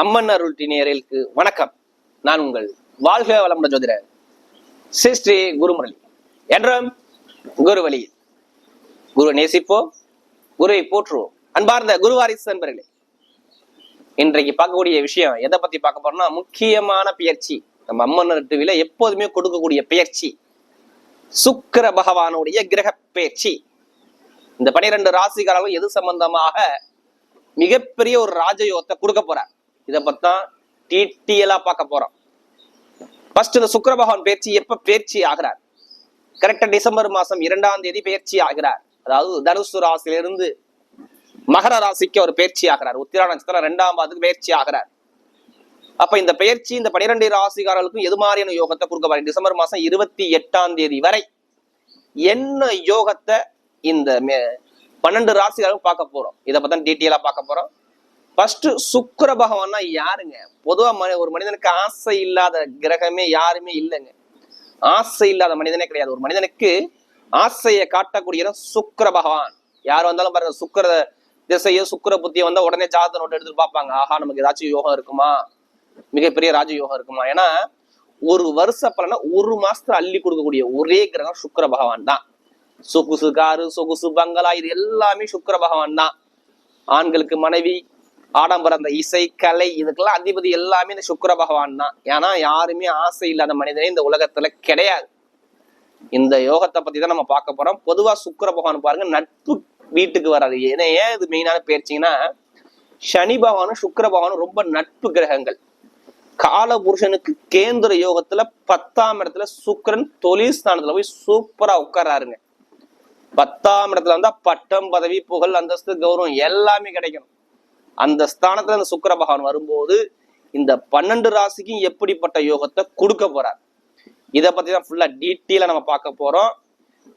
அம்மன் அருள் நேயர்களுக்கு வணக்கம். நான் உங்கள் வாழ்க வளமுடன் ஜோதிடர் ஸ்ரீ ஸ்ரீ குருமுரளி. என்றும் குரு வழியில் குரு நேசிப்போம் குருவை போற்றுவோம். அன்பார்ந்த குருவாரிசு நண்பர்களே இன்றைக்கு பார்க்கக்கூடிய விஷயம் எதை பத்தி பார்க்க போறோம்னா முக்கியமான பயிற்சி நம்ம அம்மன் டிவில எப்போதுமே கொடுக்கக்கூடிய பயிற்சி சுக்கிர பகவானுடைய கிரக பயிற்சி இந்த பனிரெண்டு ராசிகளாலும் எது சம்பந்தமாக மிகப்பெரிய ஒரு ராஜயோகத்தை கொடுக்க போறார்? இதை பத்தான் டீட்டெயிலா பார்க்க போறோம். ஃபர்ஸ்ட் இந்த சுக்கர பகவான் பேச்சு எப்ப பேர்ச்சி ஆகிறார்? கரெக்டா டிசம்பர் மாசம் இரண்டாம் தேதி பெயர்ச்சி ஆகிறார். அதாவது தனுசு ராசியிலிருந்து மகர ராசிக்கு அவர் பேர்ச்சி ஆகிறார். உத்திரா நட்சத்திரம் ரெண்டாம் பாதத்துக்கு பயிற்சி ஆகிறார். அப்ப இந்த பயிற்சி இந்த பனிரெண்டு ராசிகாரர்களுக்கும் எது மாதிரியான யோகத்தை கொடுக்க பாருங்க டிசம்பர் மாசம் இருபத்தி எட்டாம் தேதி வரை என்ன யோகத்தை இந்த மே- பன்னெண்டு ராசிகளும் பார்க்க போறோம்? இதை பத்தி டீட்டெயிலா பார்க்க போறோம். ஃபர்ஸ்ட் சுக்கர பகவான்னா யாருங்க? பொதுவா மனி- ஒரு மனிதனுக்கு ஆசை இல்லாத கிரகமே யாருமே இல்லைங்க. ஆசை இல்லாத மனிதனே கிடையாது. ஒரு மனிதனுக்கு ஆசையை காட்டக்கூடிய சுக்கர பகவான். யார் வந்தாலும் பாருங்க சுக்கர திசையோ சுக்கிர புத்தியை வந்தா உடனே ஜாதக நோட்டு எடுத்து பார்ப்பாங்க. ஆஹா நமக்கு ஏதாச்சும் யோகம் இருக்குமா? மிகப்பெரிய ராஜ யோகம் இருக்குமா? ஏன்னா ஒரு வருஷ பலனை ஒரு மாசத்துல அள்ளி கொடுக்கக்கூடிய ஒரே கிரகம் சுக்கர பகவான் தான். சொகுசு காரு சொகுசு பங்களா இது எல்லாமே சுக்கர பகவான் தான். ஆண்களுக்கு மனைவி ஆடம்பரம் அந்த இசை கலை இதுக்கெல்லாம் அதிபதி எல்லாமே இந்த சுக்கர பகவான் தான். ஏன்னா யாருமே ஆசை இல்லாத மனிதனே இந்த உலகத்துல கிடையாது. இந்த யோகத்தை பத்தி தான் நம்ம பார்க்க போறோம். பொதுவா சுக்கர பகவான் பாருங்க நட்பு வீட்டுக்கு வராது. ஏன்னா ஏன் இது மெயினான பேர்ச்சிங்கன்னா சனி பகவானும் சுக்கர பகவானும் ரொம்ப நட்பு கிரகங்கள். கால புருஷனுக்கு கேந்திர யோகத்துல பத்தாம் இடத்துல சுக்கரன் தொழில் ஸ்தானத்துல போய் சூப்பரா உட்காராருங்க. பத்தாம் இடத்துல வந்தா பட்டம் பதவி புகழ் அந்தஸ்து கௌரவம் எல்லாமே கிடைக்கும் அந்த ஸ்தானத்துல அந்த சுக்கர பகவான் வரும்போது இந்த பன்னெண்டு ராசிக்கும் எப்படிப்பட்ட யோகத்தை கொடுக்க போறார்? இதை பத்தி தான் ஃபுல்லா டீட்டெயிலா நம்ம பார்க்க போறோம்.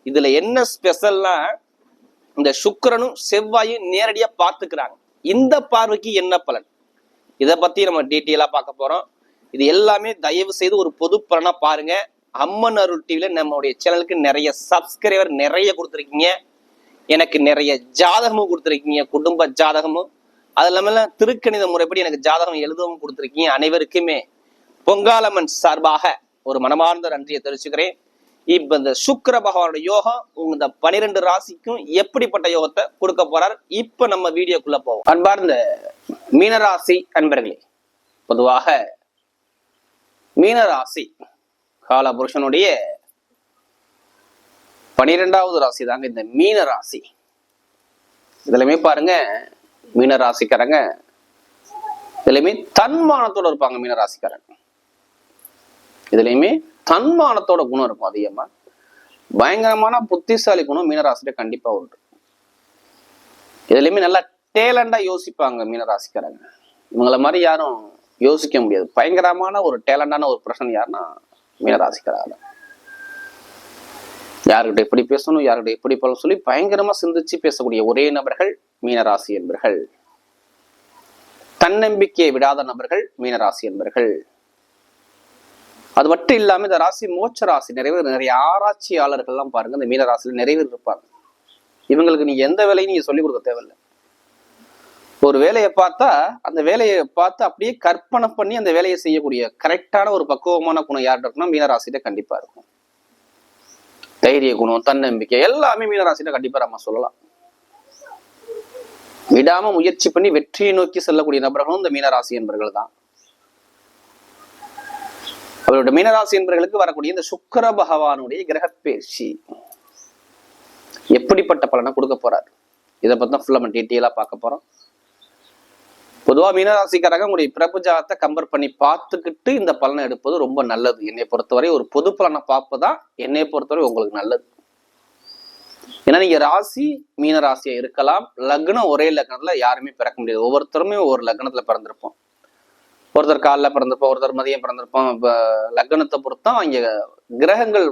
இதுல என்ன ஸ்பெஷல்னா இந்த சுக்கிரனும் செவ்வாயும் நேரடியா பார்த்துக்கிறாங்க. இந்த பார்வைக்கு என்ன பலன்? இதை பத்தி நம்ம டீட்டெயிலா பார்க்க போறோம். இது எல்லாமே தயவு செய்து ஒரு பொது பலனா பாருங்க. அம்மன் அருள் டிவில நம்மளுடைய சேனலுக்கு நிறைய சப்ஸ்கிரைபர் நிறைய கொடுத்துருக்கீங்க. எனக்கு நிறைய ஜாதகமும் கொடுத்துருக்கீங்க. குடும்ப ஜாதகமும் அது இல்லாமல் திருக்கணித முறைப்படி எனக்கு ஜாதகம் எழுதவும் கொடுத்துருக்கீங்க அனைவருக்குமே. பொங்காலம்மன் சார்பாக ஒரு மனமார்ந்த நன்றியை தெரிவிச்சுக்கிறேன். இப்ப இந்த சுக்கர பகவானோட யோகம் உங்க இந்த பனிரெண்டு ராசிக்கும் எப்படிப்பட்ட யோகத்தை கொடுக்க போறார் இப்ப நம்ம வீடியோக்குள்ள போவோம். அன்பார்ந்த மீனராசி அன்பர்களே பொதுவாக மீனராசி கால புருஷனுடைய பனிரெண்டாவது ராசி தாங்க இந்த மீன ராசி இதுலயுமே பாருங்க மீன ராசிக்காரங்க இதுலயுமே தன்மானத்தோட இருப்பாங்க மீன ராசிக்காரங்க இதுலயுமே தன்மானத்தோட குணம் இருக்கும் அதிகமா. பயங்கரமான புத்திசாலி குணம் மீனராசிட்ட கண்டிப்பா உண்டு. இதுலயுமே நல்லா டேலண்டா யோசிப்பாங்க மீனராசிக்காரங்க. இவங்கள மாதிரி யாரும் யோசிக்க முடியாது. பயங்கரமான ஒரு டேலண்டான ஒரு பிரச்சனை யாருன்னா மீனராசிக்காரங்க. யார்கிட்ட எப்படி பேசணும் யார்கிட்ட எப்படி போகணும் சொல்லி பயங்கரமா சிந்திச்சு பேசக்கூடிய ஒரே நபர்கள் மீனராசி என்பர்கள். தன்னம்பிக்கையை விடாத நபர்கள் மீனராசி என்பர்கள். அது மட்டும் இல்லாம இந்த ராசி மோட்ச ராசி நிறைய பேர் நிறைய ஆராய்ச்சியாளர்கள்லாம் பாருங்க இந்த மீனராசியில் நிறைய பேர் இருப்பாங்க. இவங்களுக்கு நீ எந்த வேலையும் நீங்க சொல்லிக் கொடுக்க தேவையில்லை. ஒரு வேலையை பார்த்தா அந்த வேலையை பார்த்து அப்படியே கற்பனை பண்ணி அந்த வேலையை செய்யக்கூடிய கரெக்டான ஒரு பக்குவமான குணம் யார்கிட்ட இருக்குன்னா மீனராசிட்ட கண்டிப்பா இருக்கும். தைரிய குணம் தன்னம்பிக்கை எல்லாமே மீனராசிட்ட கண்டிப்பா நம்ம சொல்லலாம். விடாம முயற்சி பண்ணி வெற்றியை நோக்கி செல்லக்கூடிய நபர்களும் இந்த மீனராசி என்பர்கள் தான். அவருடைய மீனராசி என்பர்களுக்கு வரக்கூடிய இந்த சுக்கர பகவானுடைய கிரகப்பேர்ச்சி எப்படிப்பட்ட பலனை கொடுக்க போறாரு? இதை பத்தி தான் ஃபுல்லா நம்ம டீட்டெயிலா பார்க்க போறோம். பொதுவாக மீனராசிக்காரங்க உங்களுடைய பிறப்பு ஜாதத்தை கம்பேர் பண்ணி பார்த்துக்கிட்டு இந்த பலனை எடுப்பது ரொம்ப நல்லது. என்னை பொறுத்தவரை ஒரு பொது பலனை பார்ப்பதான் என்னை பொறுத்தவரை உங்களுக்கு நல்லது. ஏன்னா நீங்க ராசி மீன ராசியா இருக்கலாம். லக்னம் ஒரே லக்னத்துல யாருமே பிறக்க முடியாது. ஒவ்வொருத்தருமே ஒவ்வொரு லக்னத்துல பிறந்திருப்போம். ஒருத்தர் காலைல பிறந்திருப்போம் ஒருத்தர் மதியம் பிறந்திருப்போம் இப்போ லக்னத்தை பொறுத்தான் இங்க கிரகங்கள்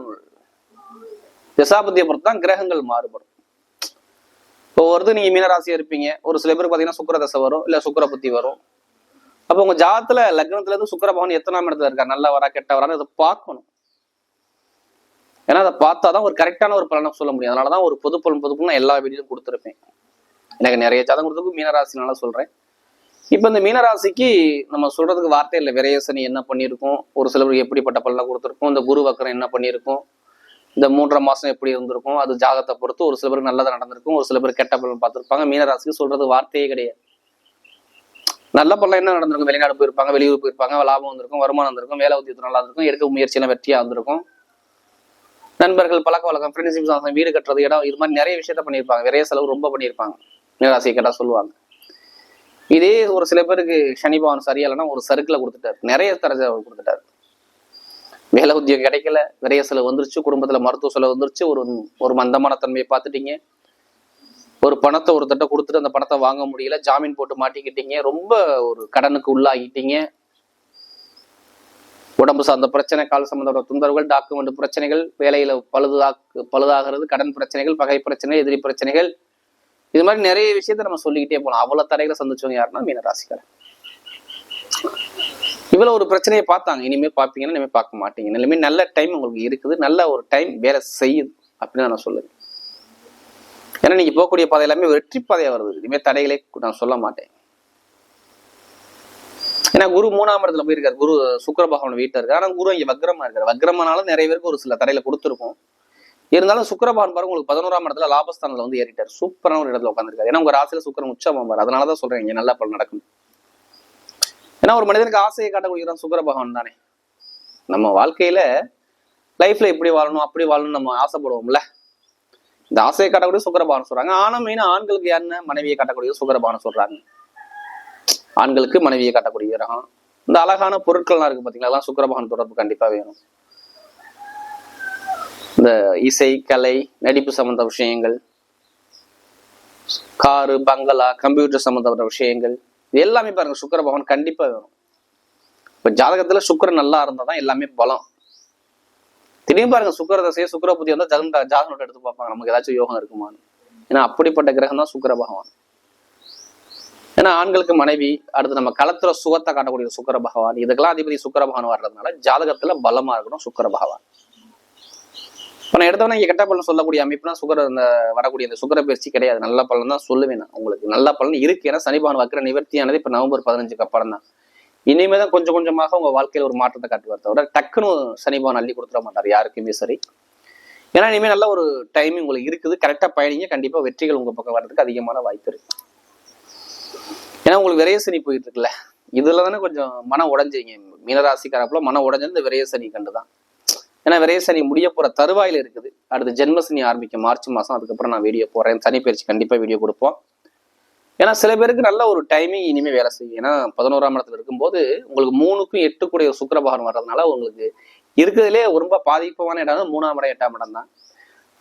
திசாபதியை பொறுத்தான் கிரகங்கள் மாறுபடும். இப்போ ஒருத்தர் நீங்க மீனராசியா இருப்பீங்க. ஒரு சில பேர் பாத்தீங்கன்னா சுக்கர தசை வரும் இல்ல சுக்கர புத்தி வரும். அப்போ உங்க ஜாதத்துல லக்னத்துல இருந்து சுக்கிர பகவான் எத்தனாம் இடத்துல நவரா கெட்ட வரான்னு அதை பார்க்கணும். ஏன்னா அதை பார்த்தாதான் ஒரு கரெக்டான ஒரு பலனை சொல்ல முடியும். அதனாலதான் ஒரு பொது பலன் பொது நான் எல்லா வீடியோலும் கொடுத்துருப்பேன். எனக்கு நிறைய ஜாதகம் கொடுத்தது மீனராசினால சொல்றேன். இப்போ இந்த மீனராசிக்கு நம்ம சொல்றதுக்கு வார்த்தை இல்லை. விரையசனி என்ன பண்ணியிருக்கோம்? ஒரு சிலருக்கு எப்படிப்பட்ட பலனை கொடுத்துருக்கோம்? இந்த குரு வக்கரம் என்ன பண்ணியிருக்கோம்? இந்த மூன்றரை மாசம் எப்படி இருந்திருக்கும் அது ஜாதகத்தை பொறுத்து ஒரு சில பேருக்கு நல்லதாக நடந்திருக்கும் ஒரு சில பேர் கெட்ட பலன் பார்த்துருப்பாங்க. மீனராசிக்கு சொல்றது வார்த்தையே கிடையாது. நல்ல பலன் என்ன நடந்திருக்கும்? வெளிநாடு போயிருப்பாங்க வெளியூர் போயிருப்பாங்க லாபம் வந்திருக்கும் வருமானம் வந்திருக்கும் வேலை உத்தியத்து நல்லா இருக்கும் எடுக்க முயற்சியெல்லாம் வெற்றியா வந்திருக்கும் நண்பர்கள் பழக்க வழக்கம் ஃப்ரெண்ட்ஷிப் வீடு கட்டுறது இடம் இது மாதிரி நிறைய விஷயத்த பண்ணியிருப்பாங்க. நிறைய செலவு ரொம்ப பண்ணியிருப்பாங்க. மீனராசி கேட்டால் சொல்லுவாங்க. இதே ஒரு சில பேருக்கு சனி பவன் சரியா இல்லைன்னா ஒரு சர்க்கிளை கொடுத்துட்டாரு. நிறைய தரஜா கொடுத்துட்டாரு. வேலை உத்தியோகம் கிடைக்கல. நிறைய செலவு வந்துருச்சு. குடும்பத்துல மருத்துவ செலவு வந்துருச்சு. ஒரு ஒரு மந்தமான தன்மையை பார்த்துட்டீங்க. ஒரு பணத்தை ஒரு தட்டை கொடுத்துட்டு அந்த பணத்தை வாங்க முடியல. ஜாமீன் போட்டு மாட்டிக்கிட்டீங்க. ரொம்ப ஒரு கடனுக்கு உள்ளாகிட்டீங்க. உடம்பு சார்ந்த பிரச்சனை கால் சம்பந்தப்பட்ட தொந்தரவுகள் டாக்குமெண்ட் பிரச்சனைகள் வேலையில பழுதா பழுதாகிறது கடன் பிரச்சனைகள் பகை பிரச்சனை எதிரி பிரச்சனைகள். இது மாதிரி நிறைய விஷயத்த நம்ம சொல்லிக்கிட்டே போகலாம். அவ்வளவு தடைகளை சந்திச்சவங்க யாருன்னா மீனராசிக்காரர். இவ்வளவு ஒரு பிரச்சனையை பார்த்தாங்க. இனிமே பார்ப்பீங்கன்னா இனிமே பார்க்க மாட்டீங்க. இனிமேல் நல்ல டைம் உங்களுக்கு இருக்குது. நல்ல ஒரு டைம் வேலை செய்யுது அப்படின்னு நான் சொல்லுவேன். ஏன்னா நீங்க போகக்கூடிய பாதை எல்லாமே வெற்றி பாதையாக வருது. இனிமே தடைகளை நான் சொல்ல மாட்டேன். ஏன்னா குரு மூணாம் இடத்துல போயிருக்காரு. குரு சுக்கர பகவான் வீட்டில் இருக்காரு. ஆனா குரு இங்க வக்ரமா இருக்காரு. வக்ரமானாலும் நிறைய பேருக்கு ஒரு சில தடையில கொடுத்துருக்கும் இருந்தாலும் சுக்கர பகவான் பாருங்க உங்களுக்கு பதினோராம் இடத்துல லாபஸ்தானத்தில் வந்து ஏறிட்டார். சூப்பரான ஒரு இடத்துல உட்காந்துருக்காரு ஏன்னா உங்க ராசியில சுக்கரம் உச்சமா அதனால அதனாலதான் சொல்றேன் இங்கே நல்லா பலன் நடக்கும் ஏன்னா ஒரு மனிதனுக்கு ஆசையை காட்டக்கூடியதான் சுக்கர பகவான் தானே. நம்ம வாழ்க்கையில லைஃப்ல இப்படி வாழணும் அப்படி வாழணும் நம்ம ஆசைப்படுவோம்ல. இந்த ஆசையை காட்டக்கூடிய சுக்கரபானம் சொல்றாங்க. ஆனா மெயினா ஆண்களுக்கு என்ன மனைவியை காட்டக்கூடிய சுக்கரபானம் சொல்றாங்க. ஆண்களுக்கு மனைவியை காட்டக்கூடிய கிரகம் இந்த அழகான பொருட்கள்லாம் இருக்கு பாத்தீங்களா? அதெல்லாம் சுக்கரபாகன் தொடர்பு கண்டிப்பா வேணும். இந்த இசை கலை நடிப்பு சம்பந்த விஷயங்கள் காரு பங்களா கம்ப்யூட்டர் சம்பந்தப்பட்ட விஷயங்கள் இது எல்லாமே பாருங்க சுக்கர பகவான் கண்டிப்பா வேணும். இப்ப ஜாதகத்துல சுக்கரன் நல்லா இருந்தா தான் எல்லாமே பலம். திடீர்னு பாருங்க சுக்கர தசையை சுக்கர புத்தி வந்தா ஜாதக ஜாதகம் எடுத்து பார்ப்பாங்க. நமக்கு ஏதாச்சும் யோகம் இருக்குமான்னு. ஏன்னா அப்படிப்பட்ட கிரகம் தான் சுக்கர பகவான். ஏன்னா ஆண்களுக்கு மனைவி அடுத்து நம்ம களத்துல சுகத்தை காட்டக்கூடிய சுக்கர பகவான் இதுக்கெல்லாம் அதிபதி சுக்கர பகவான் வர்றதுனால ஜாதகத்துல பலமா இருக்கணும் சுக்கர பகவான். நான் எடுத்தவன இங்கே கெட்ட பலன் சொல்லக்கூடிய அமைப்புனா சுகர் அந்த வரக்கூடிய இந்த சுகர பயிற்சி கிடையாது. நல்ல பலன் தான் சொல்லுவேன் நான் உங்களுக்கு. நல்ல பலன் இருக்கு. ஏன்னா சனிபான் வக்கர நிவர்த்தியானது இப்ப நவம்பர் பதினஞ்சுக்கு அப்புறம் தான். இனிமே தான் கொஞ்சம் கொஞ்சமாக உங்க வாழ்க்கையில ஒரு மாற்றத்தை காட்டுவார் தவிர டக்குன்னு சனிபான் அள்ளி கொடுத்துட மாட்டார் யாருக்குமே சரி. ஏன்னா இனிமேல் நல்ல ஒரு டைமிங் உங்களுக்கு இருக்குது. கரெக்டா பயணிங்க. கண்டிப்பா வெற்றிகள் உங்க பக்கம் வர்றதுக்கு அதிகமான வாய்ப்பு இருக்கு. ஏன்னா உங்களுக்கு விரைய சனி போயிட்டு இருக்குல்ல. இதுல தானே கொஞ்சம் மன உடஞ்சிங்க. மீனராசிக்காரப்பில் மன உடஞ்சது இந்த விரைய சனி கண்டு தான் ஏன்னா விரைய சனி முடிய போற தருவாயில இருக்குது. அடுத்து ஜென்மசனி ஆரம்பிக்கும் மார்ச் மாசம் அதுக்கப்புறம் நான் வீடியோ போறேன் சனி பயிற்சி கண்டிப்பா வீடியோ கொடுப்போம். ஏன்னா சில பேருக்கு நல்ல ஒரு டைமிங் இனிமே வேலை செய்யும். ஏன்னா பதினோராம் இடத்துல இருக்கும்போது உங்களுக்கு மூணுக்கும் எட்டு கூடிய சுக்கரபாகம் வர்றதுனால உங்களுக்கு இருக்கிறதுலே ரொம்ப பாதிப்பமான இடம் மூணாம் இடம் எட்டாம் இடம் தான்.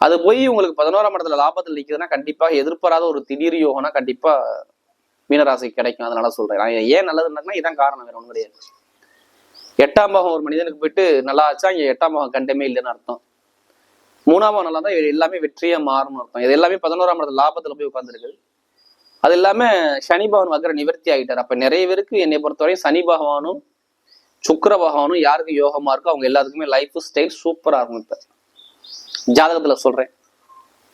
அது போய் உங்களுக்கு பதினோராம் இடத்துல லாபத்தில் நிற்குதுன்னா கண்டிப்பா எதிர்பாராத ஒரு திடீர் யோகம்னா கண்டிப்பா மீனராசிக்கு கிடைக்கும். அதனால சொல்றேன். நான் ஏன் நல்லதுன்னா இதான் காரணம் வேற ஒன்றும் கிடையாது. எட்டாம் பாகம் ஒரு மனிதனுக்கு போயிட்டு நல்லா ஆச்சா இங்க எட்டாம் பாகம் கண்டமே இல்லைன்னு அர்த்தம். மூணாம் பாகம் நல்லா தான் எல்லாமே வெற்றியா மாறும்னு அர்த்தம். இது எல்லாமே பதினோராம் இடத்துல லாபத்துல போய் உட்காந்துருக்கு அது இல்லாம சனி பகவான் வக்கர நிவர்த்தி ஆகிட்டார். அப்ப நிறைய பேருக்கு என்னை பொறுத்தவரை சனி பகவானும் சுக்கர பகவானும் யாருக்கு யோகமா இருக்கோ அவங்க எல்லாத்துக்குமே லைஃப் ஸ்டைல் சூப்பரா இருக்கும் இப்ப. ஜாதகத்துல சொல்றேன்.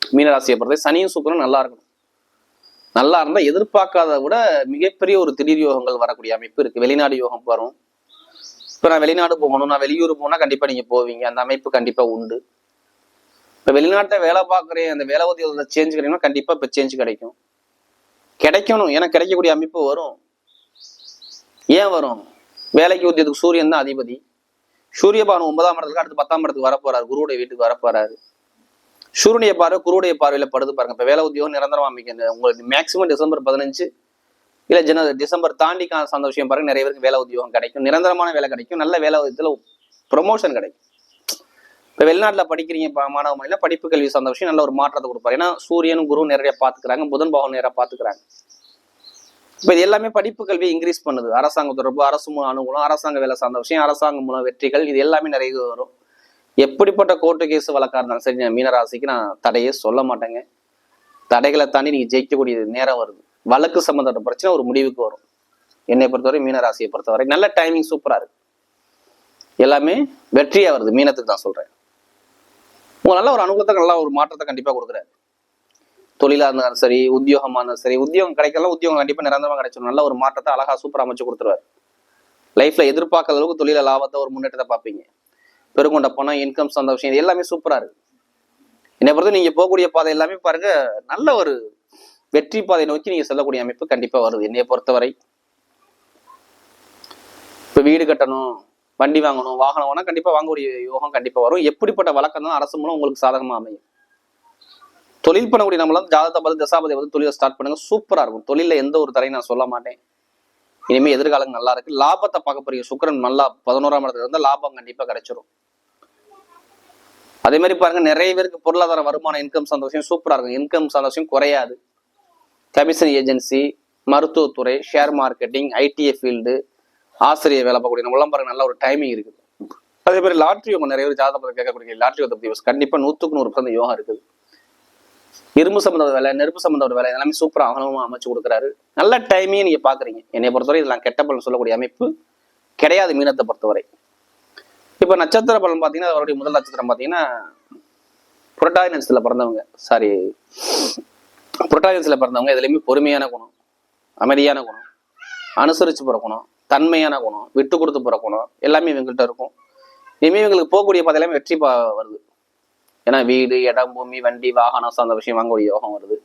மீனராசியை பொறுத்த சனியும் சுக்கரம் நல்லா இருக்கணும். நல்லா இருந்தா எதிர்பார்க்காத விட மிகப்பெரிய ஒரு திடீர் யோகங்கள் வரக்கூடிய அமைப்பு இருக்கு. வெளிநாடு யோகம் வரும் இப்போ நான் வெளிநாடு போகணும் நான் வெளியூர் போனால் கண்டிப்பாக நீங்கள் போவீங்க. அந்த அமைப்பு கண்டிப்பாக உண்டு. இப்போ வெளிநாட்டை வேலை பார்க்குறேன் அந்த வேலை உதவி சேஞ்ச் கிடைக்கணும் கண்டிப்பாக இப்போ சேஞ்ச் கிடைக்கும். கிடைக்கணும். ஏன்னா கிடைக்கக்கூடிய அமைப்பு வரும். ஏன் வரும்? வேலைக்கு உத்தியத்துக்கு சூரியன் தான் அதிபதி. சூரிய பானம் ஒன்பதாம் இடத்துக்கு அடுத்து பத்தாம் இடத்துக்கு வரப்போறாரு. குருவுடைய வீட்டுக்கு வரப்போறாரு. சூரியனுடைய பார்வை குருவுடைய பார்வையில படுது பாருங்க. இப்ப வேலை உத்தியோகம் நிரந்தரமா அமைக்க உங்களுக்கு மேக்சிமம் டிசம்பர் பதினஞ்சு இல்ல ஜன டிசம்பர் தாண்டி சந்தோஷம் விஷயம் பாருங்க. நிறைய பேருக்கு வேலை உத்தியோகம் கிடைக்கும். நிரந்தரமான வேலை கிடைக்கும். நல்ல வேலை உத்தியத்துல ப்ரொமோஷன் கிடைக்கும். இப்போ வெளிநாட்டில் படிக்கிறீங்க மாணவ மணில படிப்பு கல்வி சந்தோஷம் விஷயம் நல்ல ஒரு மாற்றத்தை கொடுப்பாரு. ஏன்னா சூரியனும் குரு நிறைய பார்த்துக்கிறாங்க. புதன் பாவம் நேராக பார்த்துக்கிறாங்க. இப்போ இது எல்லாமே படிப்பு கல்வி இன்க்ரீஸ் பண்ணுது. அரசாங்க தொடர்பு அரசு மூலம் அனுகூலம் அரசாங்க வேலை சார்ந்த விஷயம் அரசாங்கம் மூலம் வெற்றிகள் இது எல்லாமே நிறைய வரும். எப்படிப்பட்ட கோர்ட்டு கேஸ் வழக்காக இருந்தாலும் சரி நான் மீனராசிக்கு நான் தடையே சொல்ல மாட்டேங்க. தடைகளை தாண்டி நீங்கள் ஜெயிக்கக்கூடிய நேரம் வருது. வழக்கு சம்மந்தப்பட்ட பிரச்சனை ஒரு முடிவுக்கு வரும். என்னை பொறுத்தவரை மீனராசியை பொறுத்தவரை நல்ல டைமிங் சூப்பரா இருக்கு. எல்லாமே வெற்றியா வருது மீனத்துக்கு தான் சொல்றேன். உங்க நல்ல ஒரு அனுகூலத்தை நல்லா ஒரு மாற்றத்தை கண்டிப்பா கொடுக்குறாரு. தொழிலா இருந்தாலும் சரி உத்தியோகமா இருந்தாலும் சரி உத்தியோகம் கிடைக்கலாம் உத்தியோகம் கண்டிப்பா நிரந்தரமாக கிடைச்சிடும் நல்ல ஒரு மாற்றத்தை அழகா சூப்பரா அமைச்சு கொடுத்துருவாரு. லைஃப்ல எதிர்பார்க்காத அளவுக்கு தொழில லாபத்தை ஒரு முன்னேற்றத்தை பார்ப்பீங்க. பெருங்கொண்ட பணம் இன்கம் அந்த விஷயம் இது எல்லாமே சூப்பரா இருக்கு. என்னை பொறுத்து நீங்க போகக்கூடிய பாதை எல்லாமே பாருங்க நல்ல ஒரு வெற்றி பாதை நோக்கி நீங்க செல்லக்கூடிய அமைப்பு கண்டிப்பா வருது. என்னைய பொறுத்தவரை. இப்ப வீடு கட்டணும் வண்டி வாங்கணும் வாகனம் வாங்கினா கண்டிப்பா வாங்கக்கூடிய யோகம் கண்டிப்பா வரும். எப்படிப்பட்ட வழக்கம் தான் அரசு மூலம் உங்களுக்கு சாதகமா அமையும். தொழில் பண்ணக்கூடிய நம்மளாம் ஜாதகத்தை பார்த்து தசாபதி வந்து தொழிலை ஸ்டார்ட் பண்ணுங்க. சூப்பரா இருக்கும். தொழில எந்த ஒரு தரையும் நான் சொல்ல மாட்டேன். இனிமே எதிர்காலம் நல்லா இருக்கு. லாபத்தை பார்க்க போறீங்க. சுக்கிரன் நல்லா பதினோராம் இடத்துல இருந்தா லாபம் கண்டிப்பா கிடைச்சிரும். அதே மாதிரி பாருங்க நிறைய பேருக்கு பொருளாதார வருமானம் இன்கம் சந்தோஷம் சூப்பரா இருக்கும். இன்கம் சந்தோஷம் குறையாது. கமிஷன் ஏஜென்சி மருத்துவத்துறை ஷேர் மார்க்கெட்டிங் ஐடிஐ ஃபீல்டு ஆசிரியர் வேலை பார்க்கக்கூடிய நம்மளாம் பாருங்க நல்ல ஒரு டைமிங் இருக்குது. அதே மாதிரி லாட்ரி உங்க நிறைய பேர் ஜாதகத்தை கேட்கக்கூடிய லாட்ரி பத்தி கண்டிப்பா நூற்றுக்கு நூறு பர்சன்ட் யோகா இருக்குது. இரும்பு சம்பந்த வேலை நெருப்பு சம்பந்த வேலை எல்லாமே சூப்பராக அகலமாக அமைச்சு கொடுக்குறாரு. நல்ல டைமையும் நீங்க பாக்குறீங்க. என்னை பொறுத்தவரை இதெல்லாம் கெட்ட பலன் சொல்லக்கூடிய அமைப்பு கிடையாது மீனத்தை பொறுத்தவரை. இப்போ நட்சத்திர பலன் பாத்தீங்கன்னா அவருடைய முதல் நட்சத்திரம் பாத்தீங்கன்னா புரட்டாதி நட்சத்திரத்தில் பிறந்தவங்க. சாரி புரட்டாதி பிறந்தவங்க எதுலையுமே பொறுமையான குணம் அமைதியான குணம் அனுசரித்து பிறக்கணும் தன்மையான குணம் விட்டு கொடுத்து பிறக்கணும் எல்லாமே இவங்கள்ட்ட இருக்கும். இனிமேல் இவங்களுக்கு போகக்கூடிய பாதை எல்லாமே வெற்றி பா வருது. ஏன்னா வீடு இடம் பூமி வண்டி வாகனம் சார்ந்த விஷயம் வாங்கக்கூடிய யோகம் வருது.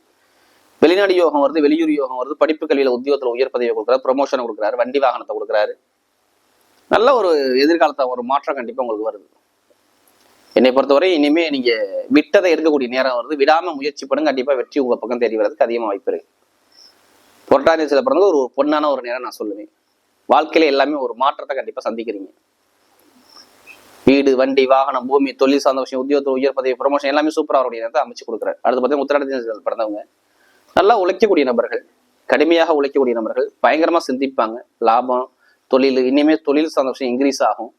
வெளிநாடு யோகம் வருது வெளியூர் யோகம் வருது படிப்பு கல்வியில உத்தியோகத்துல உயர் பதவியை கொடுக்குறாரு ப்ரொமோஷனை கொடுக்குறாரு வண்டி வாகனத்தை கொடுக்குறாரு. நல்ல ஒரு எதிர்காலத்தை ஒரு மாற்றம் கண்டிப்பா உங்களுக்கு வருது. என்னை பொறுத்தவரை இனிமே நீங்க விட்டதை எடுக்கக்கூடிய நேரம் வருது. விடாம முயற்சி பண்ணுங்க. கண்டிப்பா வெற்றி உங்க பக்கம் தெரிய வர்றதுக்கு அதிகமாக வாய்ப்பு இருக்கு. புரட்டாதி சில பிறந்த ஒரு பொன்னான ஒரு நேரம் நான் சொல்லுவேன். வாழ்க்கையில எல்லாமே ஒரு மாற்றத்தை கண்டிப்பா சந்திக்கிறீங்க. வீடு வண்டி வாகனம் பூமி தொழில் சார்ந்த விஷயம் உத்தியோகத்தில் உயர் பதவி ப்ரொமோஷன் எல்லாமே சூப்பராக அவருடைய நேரத்தை அமைச்சு கொடுக்குறாரு. அடுத்து பார்த்தீங்கன்னா உத்திராடத்தில் பிறந்தவங்க. நல்லா உழைக்கக்கூடிய நபர்கள் கடுமையாக உழைக்கக்கூடிய நபர்கள் பயங்கரமாக சிந்திப்பாங்க. லாபம் தொழில் இனிமேல் தொழில் சார்ந்த விஷயம் இன்க்ரீஸ் ஆகும்.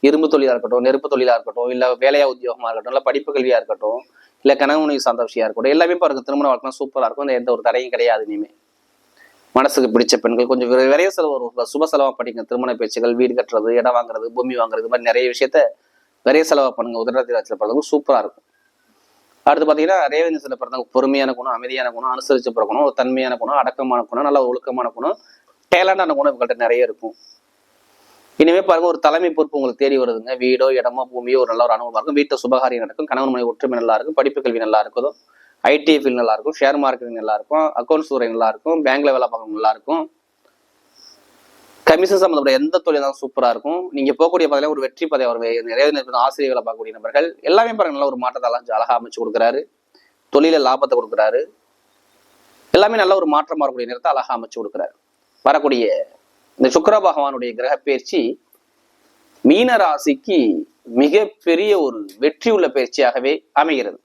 இரும்பு தொழிலா இருக்கட்டும் நெருப்பு தொழிலா இருக்கட்டும் இல்ல வேலையா உத்தியோகமா இருக்கட்டும் இல்லை படிப்பு கல்வியா இருக்கட்டும் இல்ல கணவனுக்கு சார்ந்த விஷயம் இருக்கட்டும் எல்லாமே பாருங்க திருமண வாழ்க்கை சூப்பரா இருக்கும். எந்த ஒரு தடையும் கிடையாது இனிமே. மனசுக்கு பிடிச்ச பெண்கள் கொஞ்சம் விரைய செலவு ஒரு சுப செலவா படிங்க. திருமண பேச்சுகள் வீடு கட்டுறது இடம் வாங்குறது பூமி வாங்குறது மாதிரி நிறைய விஷயத்த விரைய செலவாக பண்ணுங்க. உதரத்தில் பிறந்தவங்க சூப்பரா இருக்கும். அடுத்து பாத்தீங்கன்னா ரேவதிசில பிறந்தவங்க பொறுமையான குணம் அமைதியான குணம் அனுசரிச்சு பிறக்கணும். ஒரு தன்மையான குணம் அடக்கமான குணம் நல்ல ஒழுக்கமான குணம் டேலண்டான குணம் இவங்கள்ட்ட நிறைய இருக்கும். இனிமே பாருங்க ஒரு தலைமை பொறுப்பு உங்களுக்கு தேடி வருதுங்க. வீடோ இடமோ பூமியோ ஒரு நல்ல ஒரு அனுபவமாக இருக்கும். வீட்டை சுபகாரியம் நடக்கும். கணவன் மனைவி ஒற்றுமை நல்லா இருக்கும். படிப்பு கல்வி நல்லா இருக்கும். ஐடி ஃபீல்ட் நல்லா இருக்கும். ஷேர் மார்க்கெட்டிங் நல்லா இருக்கும். அக்கௌண்ட்ஸ் துறை நல்லா இருக்கும். பேங்க்ல வேலை பார்க்கணும் நல்லா இருக்கும். கமிஷன் சம்மந்தப்பட்ட எந்த தொழில் தான் சூப்பரா இருக்கும். நீங்க போகக்கூடிய பதிலாக ஒரு வெற்றி பதவி அவர் நிறைய ஆசிரியர் வேலை பார்க்கக்கூடிய நபர்கள். எல்லாமே பாருங்க நல்ல ஒரு மாற்றத்தை எல்லாம் அழகா அமைச்சு கொடுக்குறாரு. தொழில லாபத்தை கொடுக்குறாரு. எல்லாமே நல்ல ஒரு மாற்றமாக இருக்கக்கூடிய நேரத்தை அழகாக அமைச்சு கொடுக்குறாரு. வரக்கூடிய இந்த சுக்கர பகவானுடைய கிரக பயிற்சி மீன ராசிக்கு மிகப்பெரிய ஒரு வெற்றி உள்ள பயிற்சியாகவே அமைகிறது.